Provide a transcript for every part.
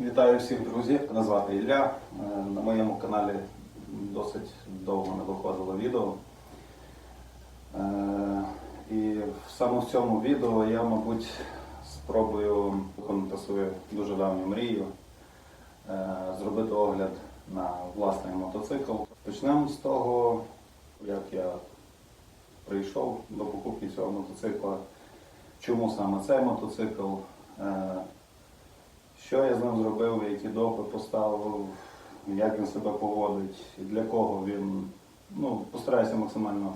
Вітаю всіх друзів. Мене звати Ілля. Е, На моєму каналі досить довго не виходило відео. Е, І саме в цьому відео я, мабуть, спробую виконати свою дуже давню мрію, е, зробити огляд на власний мотоцикл. Почнемо з того, як я прийшов до покупки цього мотоцикла, чому саме цей мотоцикл. Що я з ним зробив, які допи поставив, як він себе поводить, для кого він. Ну, постараюся максимально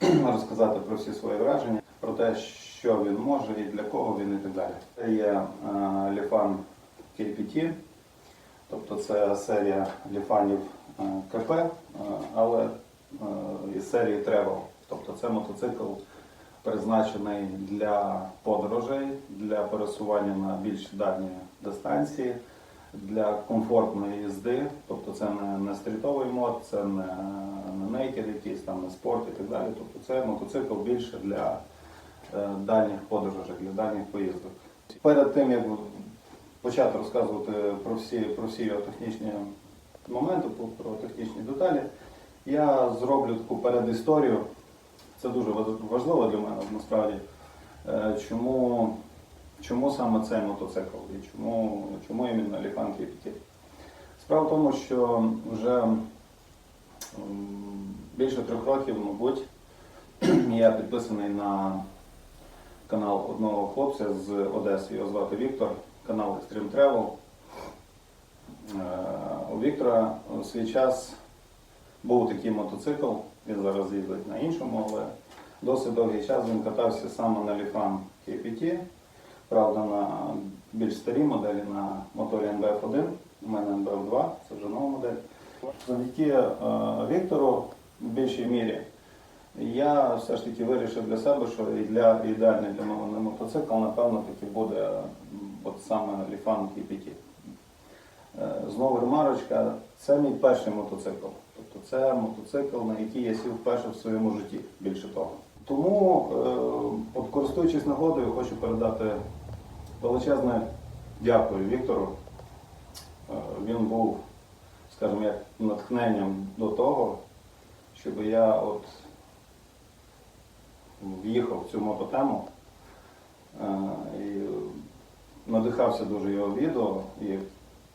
розказати про всі свої враження, про те, що він може і для кого він і так далі. Це є е, Ліфан KPT, тобто це серія ліфанів е, КП, е, але із серії Travel. Тобто це мотоцикл призначений для подорожей, для пересування на більш дальні дистанції, для комфортної їзди. Тобто це не, не стрітовий мод, це не, не нейкер якийсь там, не спорт і так далі. Тобто це мотоцикл більше для е, дальніх подорожей, для дальніх поїздок. Перед тим як почати розказувати про всі, про всі його технічні моменти, про- технічні деталі, я зроблю таку передісторію. Це дуже важ- важливо для мене насправді. Е, Чому, чому саме цей мотоцикл і чому, чому іменно Ліфан KPT? Справа в тому, що вже більше трьох років, мабуть, я підписаний на канал одного хлопця з Одеси, його звати Віктор, канал Extreme Travel. Е, У Віктора у свій час був такий мотоцикл, він зараз їздить на іншому, але досить довгий час він катався саме на Ліфан KPT, правда, на більш старій моделі на моторі NBF1, у мене NBF2, це вже нова модель. Завдяки е, Віктору в більшій мірі я все ж таки вирішив для себе, що і для ідеальний для мене мотоцикл, напевно, таки буде от саме Ліфан KPT. Е, Знову ремарочка, це мій перший мотоцикл. Тобто це мотоцикл, на який я сів вперше в своєму житті, більше того. Тому, е, от користуючись нагодою, хочу передати величезне дякую Віктору. Е, Він був, скажімо, як натхненням до того, щоб я от в'їхав в цю мототему е, і надихався дуже його відео і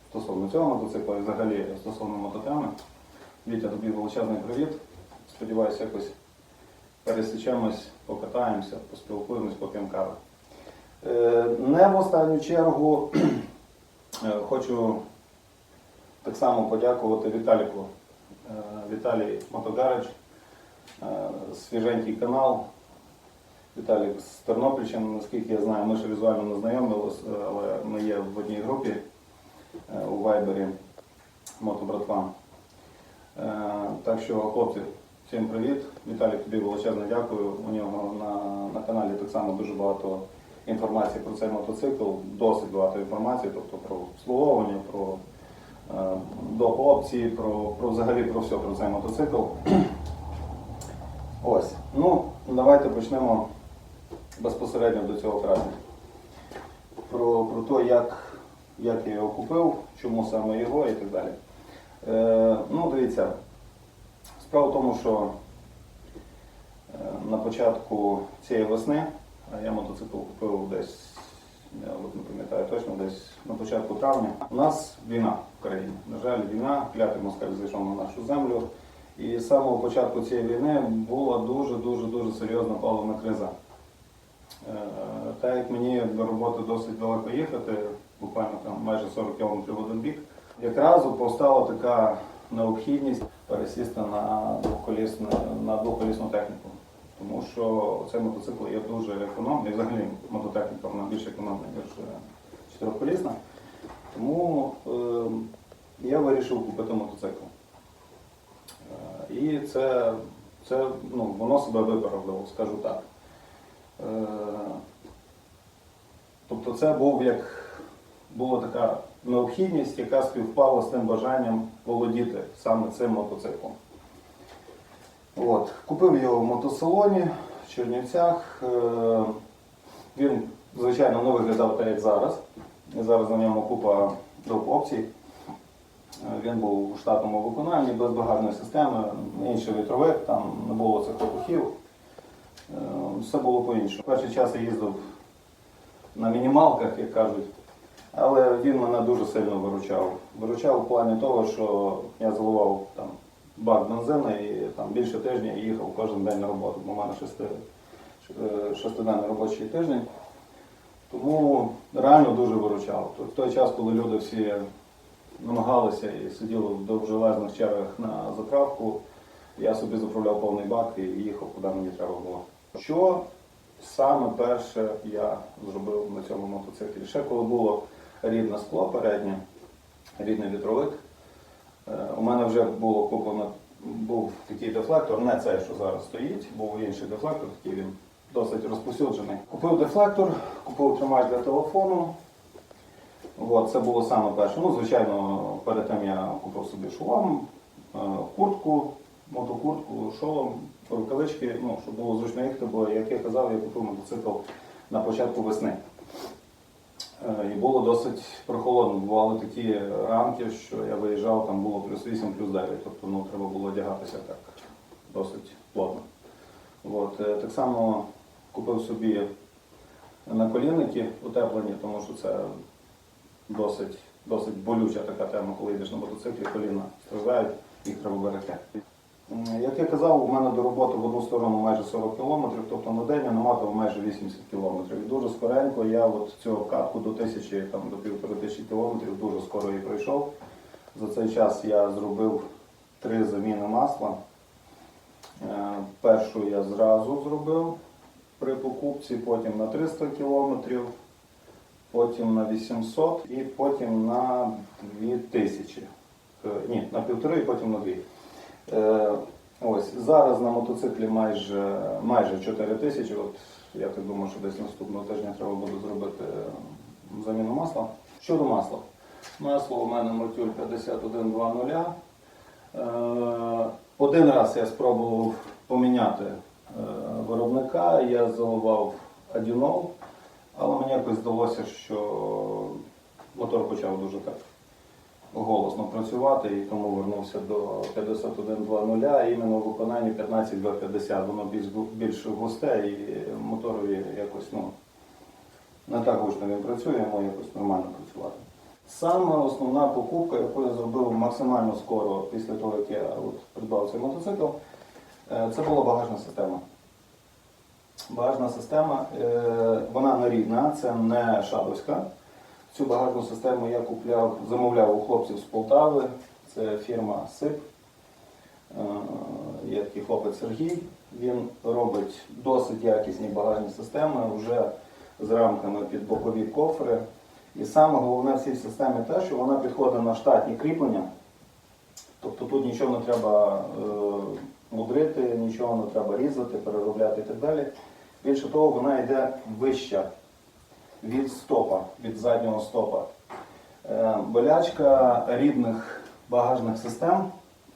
стосовно цього мотоцикла, і взагалі стосовно мототеми. Вітя, тобі величезний привіт. Сподіваюся, якось пересічемось, покатаємося, поспілкуємось, поп'ємо кави. Е, Не в останню чергу е, хочу так само подякувати Віталіку. Е, Віталій Мотогарич, е, свіженький канал. Віталік з Тернопільщини, наскільки я знаю, ми ще візуально не знайомилися, але ми є в одній групі у Вайбері Мотобратва. Так що, хлопці, всім привіт. Віталік, тобі величезне дякую. У нього на, на каналі так само дуже багато інформації про цей мотоцикл, досить багато інформації, тобто про обслуговування, про е, доп. опції, про, про взагалі про все про цей мотоцикл. Ось. Ну, давайте почнемо безпосередньо до цього враження. Про, про те, як, як я його купив, чому саме його і так далі. Е, ну, дивіться, справа в тому, що е, на початку цієї весни, я мотоцикл купив десь, я не пам'ятаю точно, десь на початку травня. У нас війна в країні. На жаль, війна, клятий москаль зайшов на нашу землю. І з самого початку цієї війни була дуже-дуже дуже серйозна паливна криза. Е, Так як мені до роботи досить далеко їхати, буквально там майже 40 км в один бік, якраз постала така необхідність пересісти на двохколісну, на двохколісну техніку. Тому що цей мотоцикл є дуже економний, взагалі мототехніка вона більш економна, ніж е, чотирьохколісна. Тому е, я вирішив купити мотоцикл. Е, І це, це ну, воно себе виправдало, скажу так. Е, Тобто це був як була така необхідність, яка співпала з тим бажанням володіти саме цим мотоциклом. От. Купив його в мотосалоні в Чернівцях. Е, Він, звичайно, не виглядав так, як зараз. Зараз на ньому купа друг опцій. Е, Він був у штатному виконанні без багажної системи, інший вітровик, там не було цих вибухів. Е, Все було по-іншому. Перший час я їздив на мінімалках, як кажуть, але він мене дуже сильно виручав. Виручав у плані того, що я заливав там бак бензину і там більше тижня їхав кожен день на роботу, бо в мене е, шестиденний робочий тиждень. Тому реально дуже виручав. В той час, коли люди всі намагалися і сиділи в довжелезних чергах на заправку, я собі заправляв повний бак і їхав, куди мені треба було. Що саме перше я зробив на цьому мотоциклі? Ще коли було рідне скло переднє, рідний вітровик, у мене вже було куплено, був такий дефлектор, не цей, що зараз стоїть, був інший дефлектор, такий він досить розповсюджений. Купив дефлектор, купив тримач для телефону. От, це було саме перше. Ну, звичайно, перед тим я купив собі шолом, е, куртку, мотокуртку, шолом, рукавички, ну, щоб було зручно їхати, бо, як я казав, я купив мотоцикл на початку весни. Е, І було досить прохолодно. Бували такі ранки, що я виїжджав, там було плюс 8, плюс 9. Тобто ну, треба було одягатися так досить плотно. От, е, так само купив собі наколінники утеплені, тому що це досить, досить болюча така тема, коли йдеш на мотоциклі, коліна страждають, їх треба берегти. М, Як я казав, у мене до роботи в одну сторону майже 40 кілометрів, тобто на день я наматував майже 80 кілометрів. І дуже скоренько я от цю катку до тисячі, там, до півтори тисячі кілометрів дуже скоро її пройшов. За цей час я зробив три заміни масла. Е, Першу я зразу зробив при покупці, потім на 300 кілометрів, потім на 800 і потім на 2000. Е, Ні, на півтори і потім на 2. Е, Ось зараз на мотоциклі майже, майже 4 тисячі. От я так думаю, що десь наступного тижня треба буде зробити заміну масла. Щодо масла. Масло у мене Мотюль 5120. Е, Один раз я спробував поміняти е, виробника, я заливав адінол, але мені якось здалося, що мотор почав дуже так голосно працювати і тому вернувся до 51.2.0, іменно в виконанні 15В50. Воно більш, більш густе і моторові якось ну, не так гучно він працює, йому якось нормально працювати. Саме основна покупка, яку я зробив максимально скоро після того, як я от придбав цей мотоцикл, е, це була багажна система. Багажна система, е, вона не рідна, це не шадовська. Цю багажну систему я купляв, замовляв у хлопців з Полтави, це фірма СИП. Е, Є такий хлопець Сергій. Він робить досить якісні багажні системи вже з рамками під бокові кофри. І саме головне в цій системі те, що вона підходить на штатні кріплення. Тобто тут нічого не треба е, мудрити, нічого не треба різати, переробляти і так далі. Більше того, вона йде вища від стопа, від заднього стопа. Е, болячка рідних багажних систем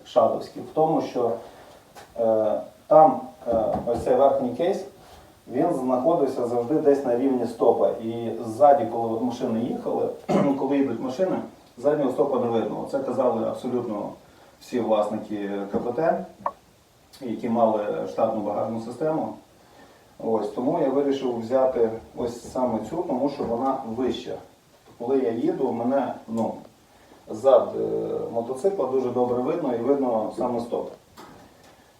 шадовських в тому, що е, там е, ось цей верхній кейс, він знаходився завжди десь на рівні стопа. І ззаді, коли машини їхали, коли йдуть машини, заднього стопа не видно. Це казали абсолютно всі власники КПТ, які мали штатну багажну систему. Ось тому я вирішив взяти ось саме цю, тому що вона вища. Коли я їду, мене ну, зад е, мотоцикла дуже добре видно і видно саме стоп.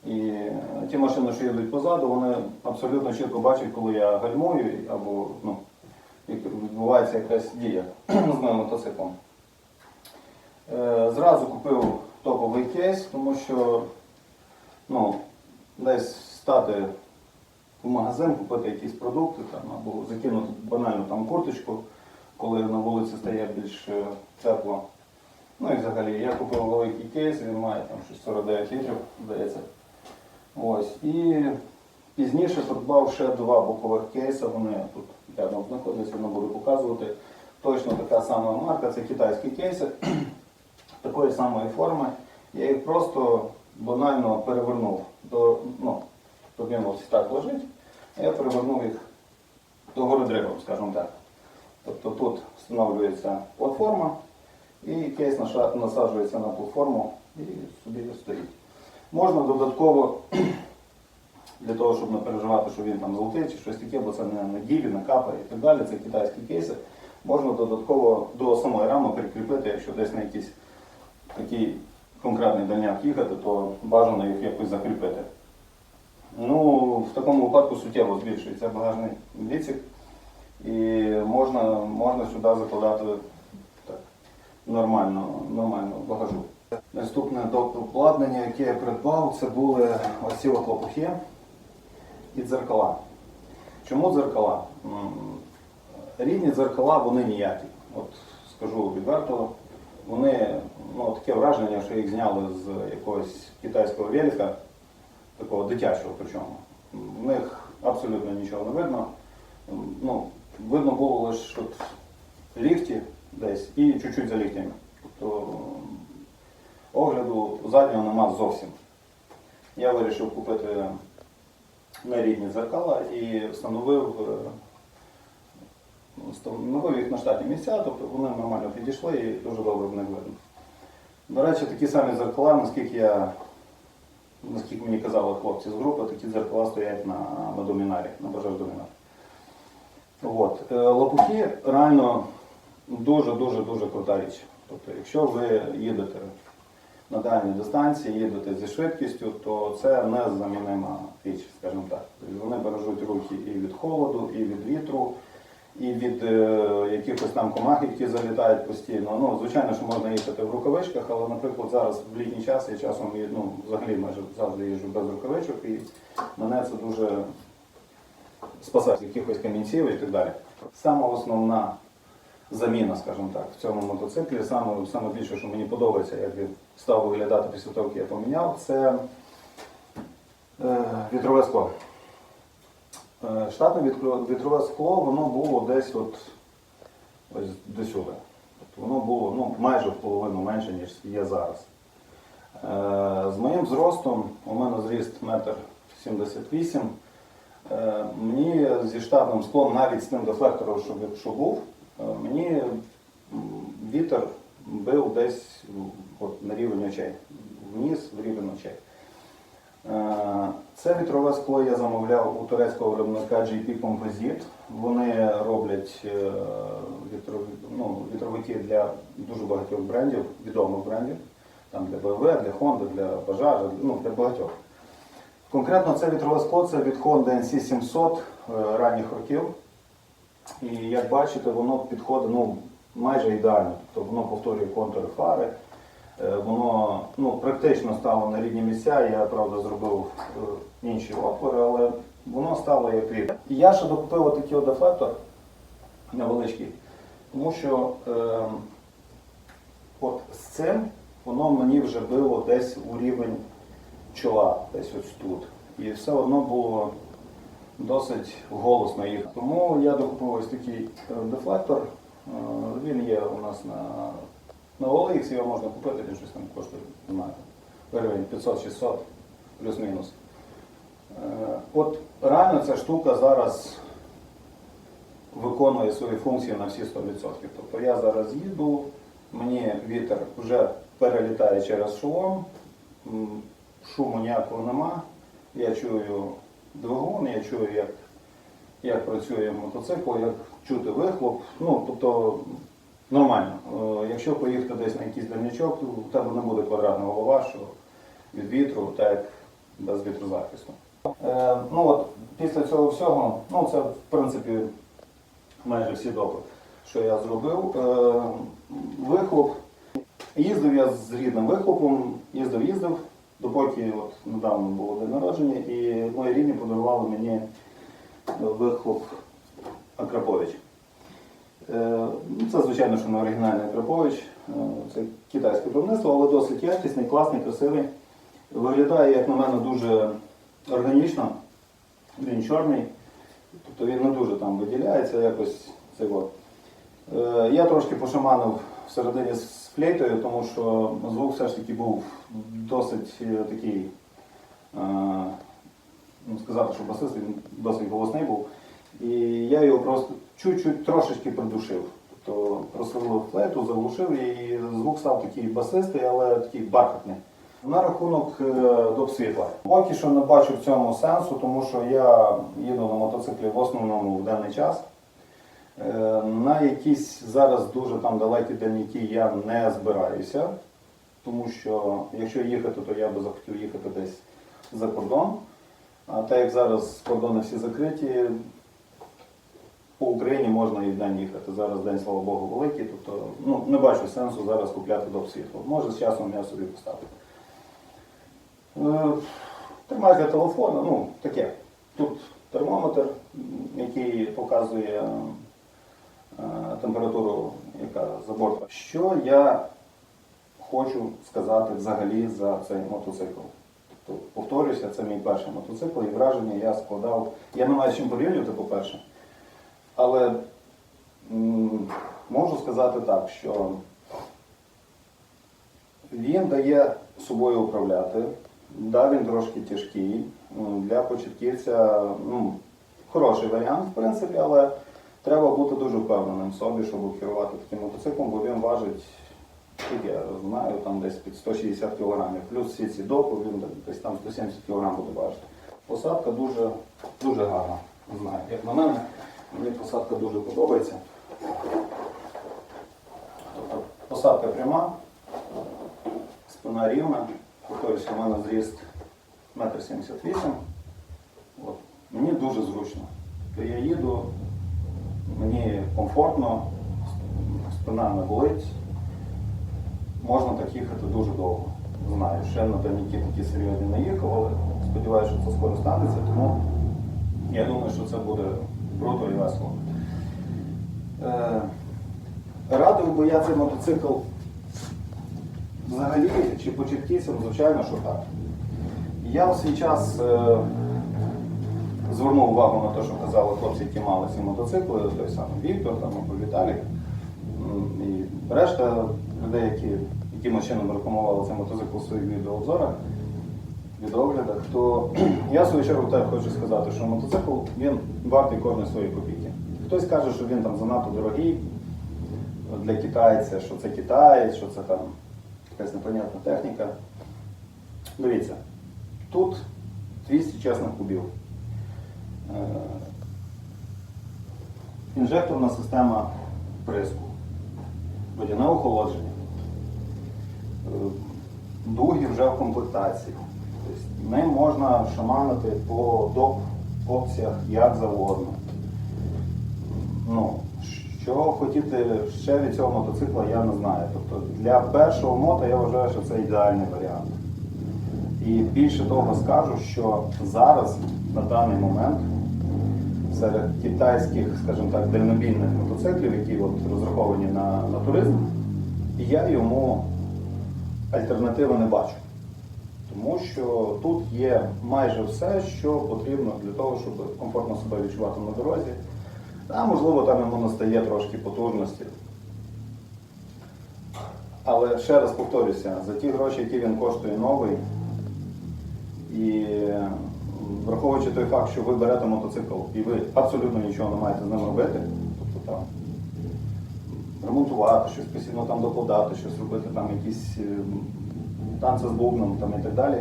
І е, ті машини, що їдуть позаду, вони абсолютно чітко бачать, коли я гальмую або ну, відбувається якась дія з моїм мотоциклом. Е, Зразу купив топовий кейс, тому що ну, десь стати в магазин, купити якісь продукти там, або закинути банально там курточку, коли на вулиці стає більш е, тепло. Ну і взагалі я купив великий кейс, він має там щось 49 літрів, здається. Ось. І пізніше придбав ще два бокових кейси, вони тут рядом знаходяться, не буду показувати. Точно така сама марка, це китайські кейси такої самої форми. Я їх просто банально перевернув до, ну, тут він так лежить, я перевернув їх до гори дригом, скажімо так. Тобто тут встановлюється платформа, І кейс насаджується на платформу і собі стоїть. Можна додатково, для того, щоб не переживати, що він там золотий чи щось таке, бо це не на ділі, не капає і так далі, це китайські кейси. Можна додатково до самої рами прикріпити, якщо десь на якийсь такий конкретний дальняк їхати, то бажано їх якось закріпити. Ну, в такому випадку суттєво збільшується багажний відсік і можна, можна сюди закладати так, нормально, нормально багажу. Наступне обладнання, яке я придбав, це були ось ці лопухи і дзеркала. Чому дзеркала? Рідні дзеркала, вони ніякі. От скажу відверто, вони ну, таке враження, що їх зняли з якогось китайського велика, такого дитячого причому. В них абсолютно нічого не видно. Ну, видно було лише от ліфті десь і чуть-чуть за ліфтями. Тобто огляду заднього нема зовсім. Я вирішив купити нерідні дзеркала і встановив, е, встановив їх на штатні місця, тобто вони нормально підійшли і дуже добре в них видно. До речі, такі самі дзеркала, наскільки я, наскільки мені казали хлопці з групи, такі дзеркала стоять на, на домінарі, на домінарі. От. е, Лопухи реально дуже-дуже дуже крута річ. Тобто, якщо ви їдете на дальній дистанції, їдете зі швидкістю, то це незамінима річ, скажімо так. Вони бережуть руки і від холоду, і від вітру, і від е, якихось там комах, які залітають постійно. Ну, звичайно, що можна їхати в рукавичках, але, наприклад, зараз в літній час я часом ну, взагалі майже завжди їжджу без рукавичок, і мене це дуже спасає якихось камінців і так далі. Сама основна заміна, скажімо так, в цьому мотоциклі, саме, саме більше, що мені подобається, як він став виглядати після того, як я поміняв, це е, вітрове скло. Е, штатне вітрове скло, воно було десь от ось до сюди. Тобто воно було ну, майже в половину менше, ніж є зараз. Е, з моїм зростом, у мене зріст 1,78 м, Е, Мені зі штатним склом, навіть з тим дефлектором, що, був, мені вітер бив десь от, на рівень очей, вниз в рівень очей. Е, Це вітрове скло я замовляв у турецького виробника GP Composite. Вони роблять е, вітрові, ну, вітровики для дуже багатьох брендів, відомих брендів, там для BMW, для Honda, для Bajaj, ну, для багатьох. Конкретно це вітрове скло це від Honda NC700 е, ранніх років. І як бачите, воно підходить ну, майже ідеально. Тобто воно повторює контури фари. Е, Воно ну, практично стало на рідні місця. Я правда зробив е, інші опори, але воно стало як рідне. Я ще докупив отакий дефлектор невеличкий, тому що е, от з цим воно мені вже било десь у рівень чола, десь ось тут. І все одно було досить голосно їх. Тому я докупив ось такий е, дефлектор. Він є у нас на, на OLX, його можна купити, він щось там коштує, не знаю, гривень 500-600 плюс-мінус. Е, От реально ця штука зараз виконує свої функції на всі 100%. Тобто я зараз їду, мені вітер вже перелітає через шолом, шуму ніякого нема. Я чую двигун, я чую, як, як працює мотоцикл, як чути вихлоп. Ну, тобто нормально. Е, Якщо поїхати десь на якийсь дальнячок, то у тебе не буде квадратна голова, що від вітру, так без вітрозахисту. Е, ну от після цього всього, ну це в принципі майже всі допити, що я зробив. Е, вихлоп. Їздив я з рідним вихлопом, їздив, їздив, допоки от недавно було день народження, і мої рідні подарували мені вихлоп Акрапович. Е, Це, звичайно, що не оригінальний Акрапович, е, це китайське виробництво, але досить якісний, класний, красивий. Виглядає, як на мене, дуже органічно. Він чорний, тобто він не дуже там виділяється, якось цей от. Е, Я трошки пошаманив всередині з флейтою, тому що звук все ж таки був досить такий, ну сказати, що басист, він досить голосний був. І я його просто чуть-чуть трошечки придушив. Тобто розсилили флейту, заглушив і звук став такий басистий, але такий бархатний. На рахунок е, доп світла. Поки що не бачу в цьому сенсу, тому що я їду на мотоциклі в основному в денний час. Е, На якісь зараз дуже там далекі дальніки я не збираюся, тому що якщо їхати, то я би захотів їхати десь за кордон. А так як зараз кордони всі закриті, по Україні можна і в день їхати. Зараз день, слава Богу, великий, тобто ну, не бачу сенсу зараз купляти доп світло. Може з часом я собі поставлю. Е, Тримаю для телефону, ну таке. Тут термометр, який показує е, температуру, яка за бортом. Що я хочу сказати взагалі за цей мотоцикл? Тобто, повторюся, це мій перший мотоцикл і враження я складав. Я не маю з чим порівнювати, по-перше. Але можу сказати так, що він дає собою управляти. Да, він трошки тяжкий. Для початківця ну, хороший варіант, в принципі, але треба бути дуже впевненим собі, щоб керувати таким мотоциклом, бо він важить, скільки я знаю, там десь під 160 кг. Плюс всі ці допи, він десь там 170 кг буде важити. Посадка дуже, дуже гарна. Знаю, як на мене, мені посадка дуже подобається. Тобто посадка пряма, спина рівна. Повторюся, у мене зріст 1,78 м. Мені дуже зручно. Тобто я їду, мені комфортно, спина не болить. Можна так їхати дуже довго. Знаю, ще на дальніки такі серйозні не їхав, але сподіваюся, що це скоро станеться, тому я думаю, що це буде круто і весело. Е, радив би я цей мотоцикл взагалі чи початківцям, звичайно, що так. Я в свій час е, звернув увагу на те, що казали хлопці, які мали ці мотоцикли, той самий Віктор, там, або Віталік. І решта людей, які якимось чином рекламували цей мотоцикл у своїх відеообзорах, відеоглядах, то я в свою чергу теж хочу сказати, що мотоцикл він вартий кожної своєї копійки. Хтось каже, що він там занадто дорогий для китайця, що це китаєць, що це там якась непонятна техніка. Дивіться, тут 200 чесних кубів. Е, Інжекторна система приску, водяне охолодження, е, дуги вже в комплектації. Тобто Ним можна шаманити по доп опціях як завгодно. Ну, що хотіти ще від цього мотоцикла, я не знаю. Тобто для першого мото я вважаю, що це ідеальний варіант. І більше того скажу, що зараз, на даний момент, серед китайських, скажімо так, дальнобійних мотоциклів, які от розраховані на, на туризм, я йому альтернативи не бачу. Тому що тут є майже все, що потрібно для того, щоб комфортно себе відчувати на дорозі. А можливо, там йому настає трошки потужності. Але ще раз повторюся, за ті гроші, які він коштує новий, і враховуючи той факт, що ви берете мотоцикл і ви абсолютно нічого не маєте з ним робити, тобто там ремонтувати, щось постійно там докладати, щось робити, там якісь ем, танці з бубном там, і так далі.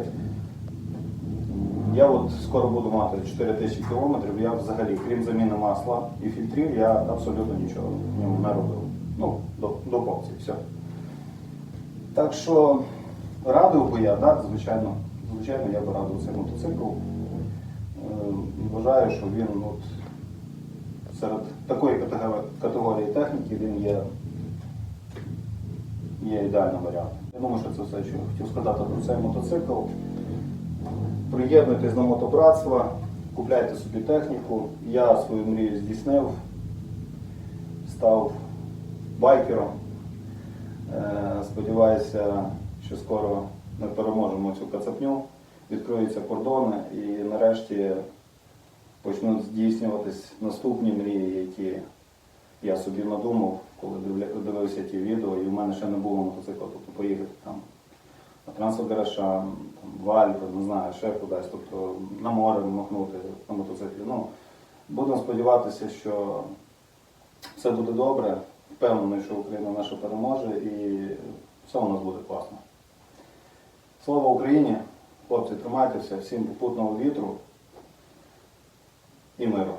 Я от скоро буду мати 4 тисячі кілометрів, я взагалі, крім заміни масла і фільтрів, я абсолютно нічого в ньому не робив. Ну, до, до повці, все. Так що радив би я, так, звичайно, звичайно, я би радив цей мотоцикл. Е, Вважаю, що він от, серед такої категорії, техніки він є, є ідеальним варіантом. Я думаю, що це все, що хотів сказати про цей мотоцикл. Приєднуйтесь до мотобратства, купляйте собі техніку. Я свою мрію здійснив, став байкером. Е, Сподіваюся, що скоро ми переможемо цю кацапню, відкриються кордони і нарешті почнуть здійснюватись наступні мрії, які я собі надумав, коли дивився ті відео, і в мене ще не було мотоцикла, тобто поїхати там на трансфер-гаража, там, в Альпи, не знаю, ще кудись, тобто на море махнути на мотоциклі. Ну, будемо сподіватися, що все буде добре. впевнений, що Україна наша переможе і все у нас буде класно. Слава Україні! Хлопці, тримайтеся, всім попутного вітру і миру.